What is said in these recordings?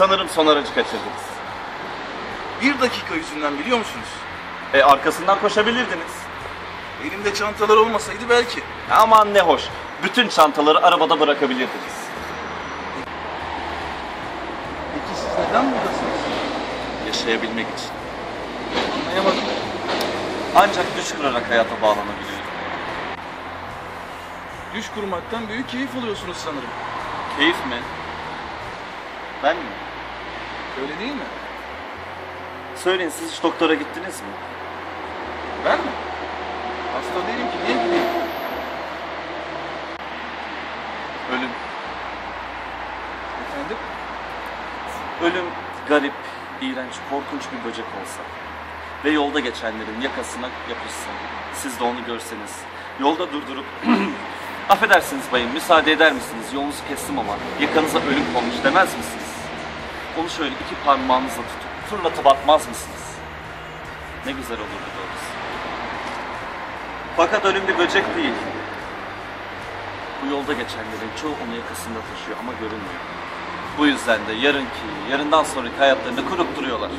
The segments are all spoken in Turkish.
Sanırım son aracı kaçırdınız. Bir dakika yüzünden biliyor musunuz? E arkasından koşabilirdiniz. Elimde çantalar olmasaydı belki. Aman ne hoş. Bütün çantaları arabada bırakabilirdiniz. Peki siz neden buradasınız? Yaşayabilmek için. Anlayamadım. Ancak düş kırarak hayata bağlanabiliyorum. Düş kurmaktan büyük keyif alıyorsunuz sanırım. Keyif mi? Ben mi? Öyle değil mi? Söyleyin siz hiç doktora gittiniz mi? Ben mi? Hasta değilim ki niye gideyim? Ölüm. Efendim? Ölüm garip, iğrenç, korkunç bir böcek olsa ve yolda geçenlerin yakasına yapışsa, siz de onu görseniz, yolda durdurup affedersiniz bayım müsaade eder misiniz yolunuzu kestim ama yakanıza ölüm konmuş demez misiniz? Onu şöyle iki parmağınızla tutup fırlatıp atmaz mısınız? Ne güzel olurdu doğrusu. Fakat ölüm bir böcek değil. Bu yolda geçenlerin çoğu onu yakasında taşıyor ama görünmüyor. Bu yüzden de yarınki, yarından sonraki hayatlarını kurup duruyorlar.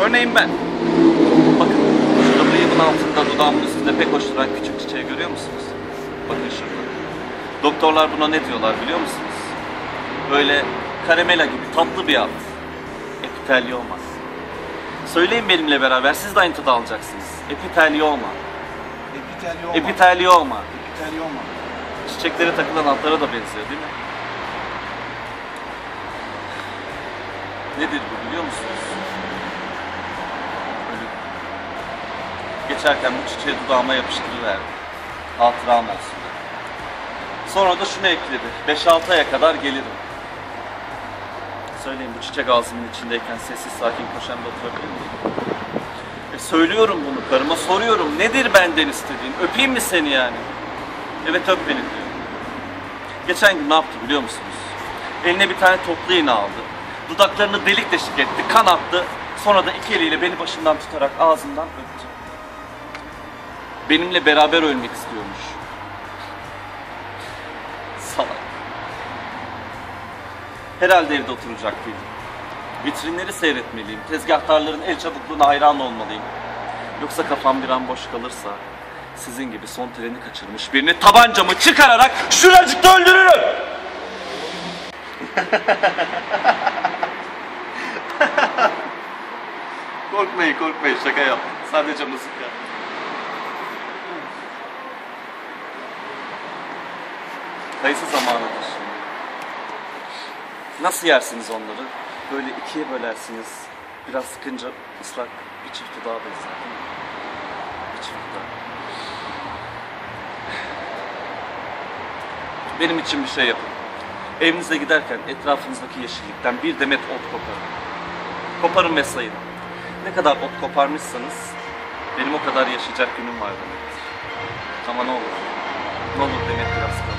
Örneğin ben. Bakın, şurada bıyığımın altında dudağımın üstünde pek hoş duran küçük çiçeği görüyor musunuz? Bakın şurada. Doktorlar buna ne diyorlar biliyor musunuz? Böyle karamela gibi tatlı bir alt. Epitelyoma. Söyleyin benimle beraber, siz de aynı tadı alacaksınız. Epitelyoma. Epitelyoma. Epitelyoma. Epitelyoma. Çiçeklere takılan altlara da benziyor değil mi? Nedir bu biliyor musunuz? Geçerken bu çiçeği dudağıma yapıştırıverdim. Hatıram olsun. Sonra da şunu ekledi. 5-6 aya kadar gelirim. Söyleyin bu çiçek ağzımın içindeyken sessiz sakin bir oturabilir miyim? E söylüyorum bunu karıma soruyorum. Nedir benden istediğin? Öpeyim mi seni yani? Evet öp beni diyor. Geçen gün ne yaptı biliyor musunuz? Eline bir tane toplu iğne aldı. Dudaklarını delik deşik etti, kan attı. Sonra da iki eliyle beni başımdan tutarak ağzından öptü. Benimle beraber ölmek istiyormuş. Herhalde evde oturacak değilim. Vitrinleri seyretmeliyim. Tezgahtarların el çabukluğuna hayran olmalıyım. Yoksa kafam bir an boş kalırsa sizin gibi son treni kaçırmış birini tabancamı çıkararak şuracıkta öldürürüm. korkmayın korkmayın şaka yap. Sadece müzik yap. Kayısı zamanıdır. Nasıl yersiniz onları? Böyle ikiye bölersiniz. Biraz sıkınca ıslak bir çift dudağı benzer değil mi? Bir çift dudağı. Benim için bir şey yapın. Evinize giderken etrafınızdaki yeşillikten bir demet ot koparın. Koparın ve sayın. Ne kadar ot koparmışsanız benim o kadar yaşayacak günüm var demektir. Ama ne olur. Ne olur demek biraz kalın.